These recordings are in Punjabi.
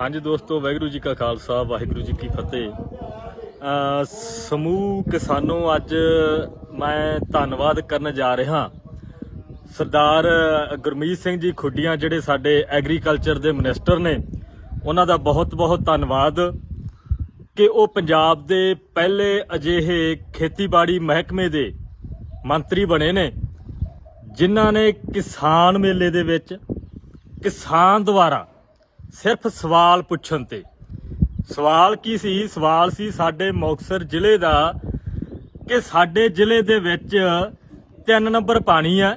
ਹਾਂਜੀ ਦੋਸਤੋ, ਵਾਹਿਗੁਰੂ ਜੀ ਕਾ ਖਾਲਸਾ, ਵਾਹਿਗੁਰੂ ਜੀ ਕੀ ਫਤਿਹ। ਸਮੂਹ ਕਿਸਾਨੋਂ ਅੱਜ ਮੈਂ ਧੰਨਵਾਦ ਕਰਨ ਜਾ ਰਿਹਾ। ਸਰਦਾਰ ਗੁਰਮੀਤ ਸਿੰਘ ਜੀ ਖੁੱਡੀਆਂ, ਜਿਹੜੇ ਸਾਡੇ ਐਗਰੀਕਲਚਰ ਦੇ ਮਿਨਿਸਟਰ ਨੇ, ਉਹਨਾਂ ਦਾ ਬਹੁਤ ਬਹੁਤ ਧੰਨਵਾਦ ਕਿ ਉਹ ਪੰਜਾਬ ਦੇ ਪਹਿਲੇ ਅਜਿਹੇ ਖੇਤੀਬਾੜੀ ਮਹਿਕਮੇ ਦੇ ਮੰਤਰੀ ਬਣੇ ਨੇ, ਜਿਨ੍ਹਾਂ ਨੇ ਕਿਸਾਨ ਮੇਲੇ ਦੇ ਵਿੱਚ ਕਿਸਾਨ ਦੁਆਰਾ ਸਿਰਫ ਸਵਾਲ ਪੁੱਛਣ ਤੇ। ਸਵਾਲ ਕੀ ਸੀ? ਸਵਾਲ ਸੀ ਸਾਡੇ ਮੁਕਤਸਰ ਜ਼ਿਲ੍ਹੇ ਦਾ ਕਿ ਸਾਡੇ ਜ਼ਿਲ੍ਹੇ ਦੇ ਵਿੱਚ 3 ਨੰਬਰ ਪਾਣੀ ਹੈ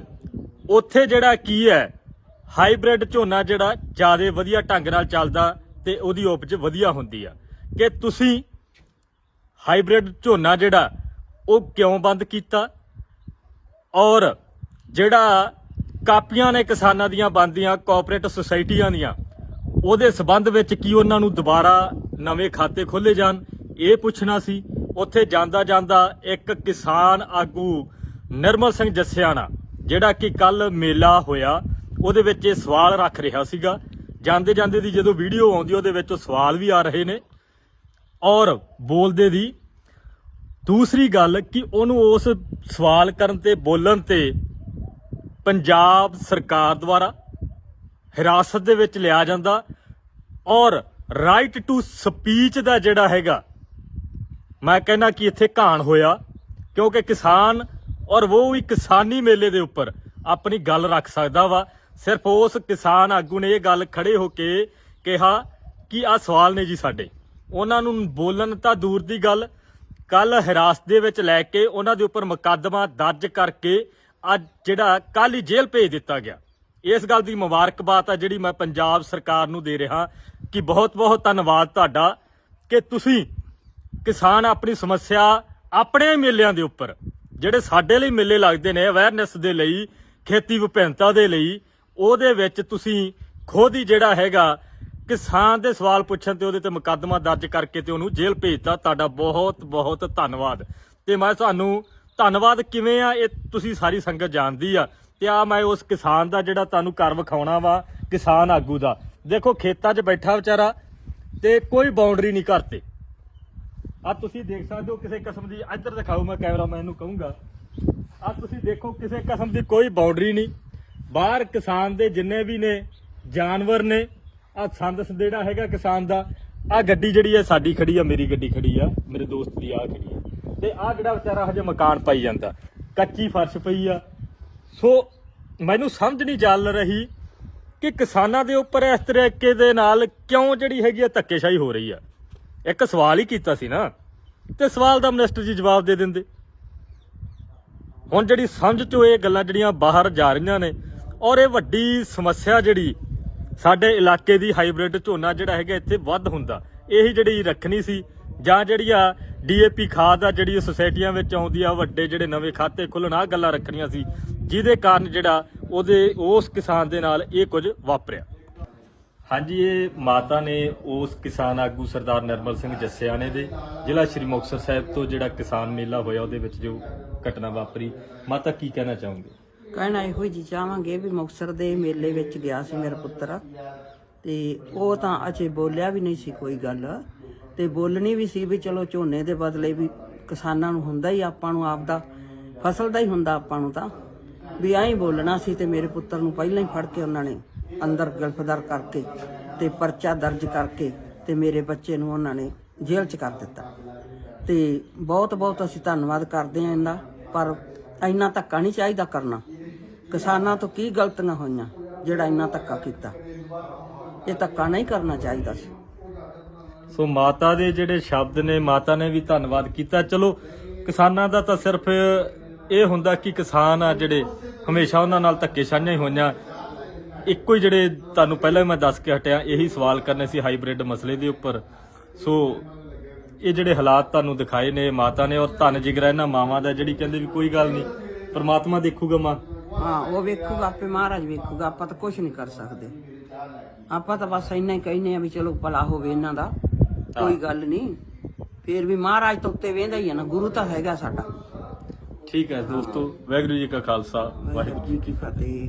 ਉੱਥੇ ਜਿਹੜਾ ਕੀ ਹੈ? ਹਾਈਬ੍ਰਿਡ ਝੋਨਾ ਜਿਹੜਾ ਜ਼ਿਆਦਾ ਵਧੀਆ ਢੰਗ ਨਾਲ ਚੱਲਦਾ ਤੇ ਉਹਦੀ ਉਪਜ ਵਧੀਆ ਹੁੰਦੀ ਆ। ਕਿ ਤੁਸੀਂ ਹਾਈਬ੍ਰਿਡ ਝੋਨਾ ਜਿਹੜਾ, ਉਹ ਕਿਉਂ ਬੰਦ ਕੀਤਾ? ਔਰ ਜਿਹੜਾ ਕਾਪੀਆਂ ਨੇ ਕਿਸਾਨਾਂ ਦੀਆਂ, ਬੰਦੀਆਂ ਕੋਆਪਰੇਟਿਵ ਸੁਸਾਇਟੀਆਂ ਦੀਆਂ ਉਹਦੇ ਸਬੰਧ ਵਿੱਚ ਕੀ ਉਹਨਾਂ ਨੂੰ ਦੁਬਾਰਾ ਨਵੇਂ ਖਾਤੇ ਖੋਲੇ ਜਾਣ, ਇਹ ਪੁੱਛਣਾ ਸੀ। ਉੱਥੇ ਜਾਂਦਾ ਜਾਂਦਾ ਇੱਕ ਕਿਸਾਨ ਆਗੂ ਨਿਰਮਲ ਸਿੰਘ ਜੱਸਿਆਣਾ, ਜਿਹੜਾ ਕਿ ਕੱਲ ਮੇਲਾ ਹੋਇਆ, ਉਹਦੇ ਵਿੱਚ ਇਹ ਸਵਾਲ ਰੱਖ ਰਿਹਾ ਸੀਗਾ। ਜਾਂਦੇ ਜਾਂਦੇ ਦੀ ਜਦੋਂ ਵੀਡੀਓ ਆਉਂਦੀ, ਉਹਦੇ ਵਿੱਚ ਉਹ ਸਵਾਲ ਵੀ ਆ ਰਹੇ ਨੇ। ਔਰ ਬੋਲਦੇ ਦੀ ਦੂਸਰੀ ਗੱਲ ਕਿ ਉਹਨੂੰ ਉਸ ਸਵਾਲ ਕਰਨ ਤੇ ਬੋਲਣ ਤੇ ਪੰਜਾਬ ਸਰਕਾਰ ਦੁਆਰਾ ਹਿਰਾਸਤ ਦੇ ਵਿੱਚ ਲਿਆ ਜਾਂਦਾ ਔਰ ਰਾਈਟ ਟੂ ਸਪੀਚ ਦਾ ਜਿਹੜਾ ਹੈਗਾ, ਮੈਂ ਕਹਿੰਦਾ ਕਿ ਇੱਥੇ ਘਾਣ ਹੋਇਆ, ਕਿਉਂਕਿ ਕਿਸਾਨ ਔਰ ਉਹ ਵੀ ਕਿਸਾਨੀ ਮੇਲੇ ਦੇ ਉੱਪਰ ਆਪਣੀ ਗੱਲ ਰੱਖ ਸਕਦਾ ਵਾ। ਸਿਰਫ ਉਸ ਕਿਸਾਨ ਆਗੂ ਨੇ ਇਹ ਗੱਲ ਖੜੇ ਹੋ ਕੇ ਕਿਹਾ ਕਿ ਆਹ ਸਵਾਲ ਨੇ ਜੀ ਸਾਡੇ। ਉਹਨਾਂ ਨੂੰ ਬੋਲਣ ਤਾਂ ਦੂਰ ਦੀ ਗੱਲ, ਕੱਲ ਹਿਰਾਸਤ ਦੇ ਵਿੱਚ ਲੈ ਕੇ ਉਹਨਾਂ ਦੇ ਉੱਪਰ ਮੁਕੱਦਮਾ ਦਰਜ ਕਰਕੇ ਅੱਜ ਜਿਹੜਾ ਕੱਲ ਹੀ ਜੇਲ੍ਹ ਭੇਜ ਦਿੱਤਾ ਗਿਆ। ਇਸ ਗੱਲ ਦੀ ਮੁਬਾਰਕਬਾਦ ਆ ਜਿਹੜੀ ਮੈਂ ਪੰਜਾਬ ਸਰਕਾਰ ਨੂੰ ਦੇ ਰਿਹਾ ਕਿ ਬਹੁਤ ਬਹੁਤ ਧੰਨਵਾਦ ਤੁਹਾਡਾ ਕਿ ਤੁਸੀਂ ਕਿਸਾਨ ਆਪਣੀ ਸਮੱਸਿਆ ਆਪਣੇ ਮੇਲਿਆਂ ਦੇ ਉੱਪਰ, ਜਿਹੜੇ ਸਾਡੇ ਲਈ ਮੇਲੇ ਲੱਗਦੇ ਨੇ ਅਵੇਅਰਨੈਸ ਦੇ ਲਈ, ਖੇਤੀ ਵਿਭਿੰਨਤਾ ਦੇ ਲਈ, ਉਹਦੇ ਵਿੱਚ ਤੁਸੀਂ ਖੁਦ ਹੀ ਜਿਹੜਾ ਹੈਗਾ ਕਿਸਾਨ ਦੇ ਸਵਾਲ ਪੁੱਛਣ ਤੇ ਉਹਦੇ ਤੇ ਮੁਕੱਦਮਾ ਦਰਜ ਕਰਕੇ ਤੇ ਉਹਨੂੰ ਜੇਲ੍ਹ ਭੇਜਤਾ। ਤੁਹਾਡਾ ਬਹੁਤ ਬਹੁਤ ਧੰਨਵਾਦ। ਤੇ ਮੈਂ ਤੁਹਾਨੂੰ ਧੰਨਵਾਦ ਕਿਵੇਂ ਆ, ਇਹ ਤੁਸੀਂ ਸਾਰੀ ਸੰਗਤ ਜਾਣਦੀ ਆ। ਤੇ ਆ ਮੈਂ ਉਸ ਕਿਸਾਨ ਦਾ ਜਿਹੜਾ ਤੁਹਾਨੂੰ ਕਰ ਵਿਖਾਉਣਾ ਵਾ, ਕਿਸਾਨ ਆਗੂ ਦਾ। ਦੇਖੋ, ਖੇਤਾਂ 'ਚ ਬੈਠਾ ਵਿਚਾਰਾ ਤੇ ਕੋਈ ਬਾਉਂਡਰੀ ਨਹੀਂ ਕਰਤੇ ਆ ਤੁਸੀਂ ਦੇਖ ਸਕਦੇ ਹੋ ਕਿਸੇ ਕਿਸਮ ਦੀ, ਇੱਧਰ ਦਿਖਾਓ ਮੈਂ ਕੈਮਰਾਮੈਨ ਨੂੰ ਕਹੂੰਗਾ। ਆ ਤੁਸੀਂ ਦੇਖੋ ਕਿਸੇ ਕਿਸਮ ਦੀ ਕੋਈ ਬਾਉਂਡਰੀ ਨਹੀਂ। ਬਾਹਰ ਕਿਸਾਨ ਦੇ ਜਿੰਨੇ ਵੀ ਨੇ, ਜਾਨਵਰ ਨੇ, ਆ ਸੰਦ ਸੰਦੇੜਾ ਹੈਗਾ ਕਿਸਾਨ ਦਾ, ਆ ਗੱਡੀ ਜਿਹੜੀ ਹੈ ਸਾਡੀ ਖੜੀ ਆ, ਮੇਰੀ ਗੱਡੀ ਖੜੀ ਆ, ਮੇਰੇ ਦੋਸਤ ਦੀ ਆ ਖੜੀ ਆ। ਤੇ ਆ ਜਿਹੜਾ ਵਿਚਾਰਾ ਹਜੇ ਮਕਾਨ ਪਾਈ ਜਾਂਦਾ। ਕੱਚੀ ਫਰਸ਼ ਪਈ ਆ ਸੋ ਮੈਨੂੰ ਸਮਝ ਨਹੀਂ ਚੱਲ ਰਹੀ ਕਿ ਕਿਸਾਨਾਂ ਦੇ ਉੱਪਰ ਇਸ ਤਰੀਕੇ ਦੇ ਨਾਲ ਕਿਉਂ ਜਿਹੜੀ ਹੈਗੀ ਆ ਧੱਕੇਸ਼ਾਹੀ ਹੋ ਰਹੀ ਆ। ਇੱਕ ਸਵਾਲ ਹੀ ਕੀਤਾ ਸੀ ਨਾ, ਤੇ ਸਵਾਲ ਦਾ ਮਿਨਿਸਟਰ ਜੀ ਜਵਾਬ ਦੇ ਦਿੰਦੇ। ਹੁਣ ਜਿਹੜੀ ਸਮਝ ਚੋਂ ਇਹ ਗੱਲਾਂ ਜਿਹੜੀਆਂ ਬਾਹਰ ਜਾ ਰਹੀਆਂ ਨੇ, ਔਰ ਇਹ ਵੱਡੀ ਸਮੱਸਿਆ ਜਿਹੜੀ ਸਾਡੇ ਇਲਾਕੇ ਦੀ ਹਾਈਬ੍ਰਿਡ ਝੋਨਾ ਜਿਹੜਾ ਹੈਗਾ ਇੱਥੇ ਵੱਧ ਹੁੰਦਾ, ਇਹੀ ਜਿਹੜੀ ਰੱਖਣੀ ਸੀ, ਜਾਂ ਜਿਹੜੀ ਆ ਡੀਏਪੀ ਖਾਦ ਆ ਜਿਹੜੀ ਸੁਸਾਇਟੀਆਂ ਵਿੱਚ ਆਉਂਦੀ ਆ, ਵੱਡੇ ਜਿਹੜੇ ਨਵੇਂ ਖਾਤੇ ਖੁੱਲਣ ਆ ਗੱਲਾਂ ਰੱਖਣੀਆਂ ਸੀ। ਜਿਹਦੇ ਕਾਰਨ ਜਿਹੜਾ ਉਹਦੇ ਉਸ ਕਿਸਾਨ ਦੇ ਨਾਲ ਇਹ ਕੁਝ ਵਾਪਰਿਆ। ਹਾਂਜੀ ਇਹ ਮਾਤਾ ਨੇ ਉਸ ਕਿਸਾਨ ਆਗੂ ਸਰਦਾਰ ਨਰਮਲ ਸਿੰਘ ਜੱਸਿਆਣੇ ਦੇ ਜ਼ਿਲ੍ਹਾ ਸ਼੍ਰੀ ਮੁਕਤਸਰ ਸਾਹਿਬ ਤੋਂ ਜਿਹੜਾ ਕਿਸਾਨ ਮੇਲਾ ਹੋਇਆ ਉਹਦੇ ਵਿੱਚ ਜੋ ਘਟਨਾ ਵਾਪਰੀ। ਮਾਤਾ ਕੀ ਕਹਿਣਾ ਚਾਹੋਗੇ? ਕਹਿਣਾ ਇਹੋ ਜੀ ਚਾਹਾਂਗੇ ਵੀ ਮੁਕਤਸਰ ਦੇ ਮੇਲੇ ਵਿੱਚ ਗਿਆ ਸੀ ਮੇਰਾ ਪੁੱਤਰ। ਤੇ ਉਹ ਤਾਂ ਅਜੇ ਬੋਲਿਆ ਵੀ ਨਹੀਂ ਸੀ ਕੋਈ ਗੱਲ। ਤੇ ਬੋਲਣੀ ਵੀ ਸੀ ਵੀ ਚਲੋ ਝੋਨੇ ਦੇ ਬਦਲੇ ਵੀ ਕਿਸਾਨਾਂ ਨੂੰ ਹੁੰਦਾ ਹੀ ਆਪਾਂ ਨੂੰ ਆਪਦਾ ਫਸਲ ਦਾ ਹੀ ਹੁੰਦਾ ਆਪਾਂ ਨੂੰ ਤਾਂ। ਵੀ ਐਂ ਹੀ ਬੋਲਣਾ ਸੀ ਤੇ ਮੇਰੇ ਪੁੱਤਰ ਨੂੰ ਪਹਿਲਾਂ ਹੀ ਫੜ ਕੇ ਉਹਨਾਂ ਨੇ ਅੰਦਰ ਗਲਫਦਾਰ ਕਰਕੇ ਤੇ ਪਰਚਾ ਦਰਜ ਕਰਕੇ ਤੇ ਮੇਰੇ ਬੱਚੇ ਨੂੰ ਉਹਨਾਂ ਨੇ ਜੇਲ੍ਹ 'ਚ ਕਰ ਦਿੱਤਾ। ਤੇ ਬਹੁਤ ਬਹੁਤ ਅਸੀਂ ਧੰਨਵਾਦ ਕਰਦੇ ਹਾਂ ਇਹਦਾ ਪਰ ਇੰਨਾ ਧੱਕਾ ਨਹੀਂ ਚਾਹੀਦਾ ਕਰਨਾ। ਕਿਸਾਨਾਂ ਤੋਂ ਕੀ ਗਲਤੀਆਂ ਹੋਈਆਂ, ਜਿਹੜਾ ਇੰਨਾ ਧੱਕਾ ਕੀਤਾ। ਇਹ ਧੱਕਾ ਨਹੀਂ ਕਰਨਾ ਚਾਹੀਦਾ ਸੀ। ਸੋ ਮਾਤਾ ਦੇ ਜਿਹੜੇ ਸ਼ਬਦ ਨੇ, ਮਾਤਾ ਨੇ ਵੀ ਧੰਨਵਾਦ ਕੀਤਾ। ਚਲੋ, ਕਿਸਾਨਾਂ ਦਾ ਤਾਂ ਸਿਰਫ ਇਹ ਹੁੰਦਾ ਕਿ ਕਿਸਾਨ ਆ ਜਿਹੜੇ ਹਮੇਸ਼ਾ ਉਹਨਾਂ ਨਾਲ ਧੱਕੇਸ਼ਾਹੀਆਂ ਹੀ ਹੋਈਆਂ। ਇੱਕੋ ਹੀ ਜਿਹੜੇ ਤੁਹਾਨੂੰ ਪਹਿਲਾਂ ਮੈਂ ਦੱਸ ਕੇ ਹਟਿਆ ਇਹੀ ਸਵਾਲ ਕਰਨੇ ਸੀ ਹਾਈਬ੍ਰਿਡ ਮਸਲੇ ਦੇ ਉੱਪਰ। ਸੋ ਇਹ ਜਿਹੜੇ ਹਾਲਾਤ ਤੁਹਾਨੂੰ ਦਿਖਾਏ ਨੇ ਮਾਤਾ ਨੇ ਔਰ ਧੰਨ ਜਿਗਰਾ ਇਹਨਾਂ ਮਾਵਾਂ ਦਾ ਜਿਹੜੀ ਕਹਿੰਦੇ ਵੀ ਕੋਈ ਗੱਲ ਨਹੀਂ ਪਰਮਾਤਮਾ ਦੇਖੂਗਾ ਮਾਂ। ਹਾਂ ਉਹ ਵੇਖੂਗਾ ਆਪੇ ਮਹਾਰਾਜ ਵੇਖੂਗਾ ਆਪਾਂ ਤਾਂ ਕੁਝ ਨਹੀਂ ਕਰ ਸਕਦੇ। ਆਪਾਂ ਤਾਂ ਬਸ ਇੰਨਾ ਹੀ ਕਹਿੰਦੇ ਆ ਵੀ ਚਲੋ ਭਲਾ ਹੋਵੇ ਇਹਨਾਂ ਦਾ ਕੋਈ ਗੱਲ ਨਹੀਂ। ਫੇਰ ਵੀ ਮਹਾਰਾਜ ਤੋਂ ਉੱਤੇ ਵੇਂਦਾ ਹੀ ਆ ਨਾ ਗੁਰੂ ਤਾਂ ਹੈਗਾ ਸਾਡਾ। ਠੀਕ ਹੈ ਦੋਸਤੋ ਵਾਹਿਗੁਰੂ ਜੀ ਕਾ ਖਾਲਸਾ ਵਾਹਿਗੁਰੂ ਜੀ ਕੀ ਫਤਿਹ।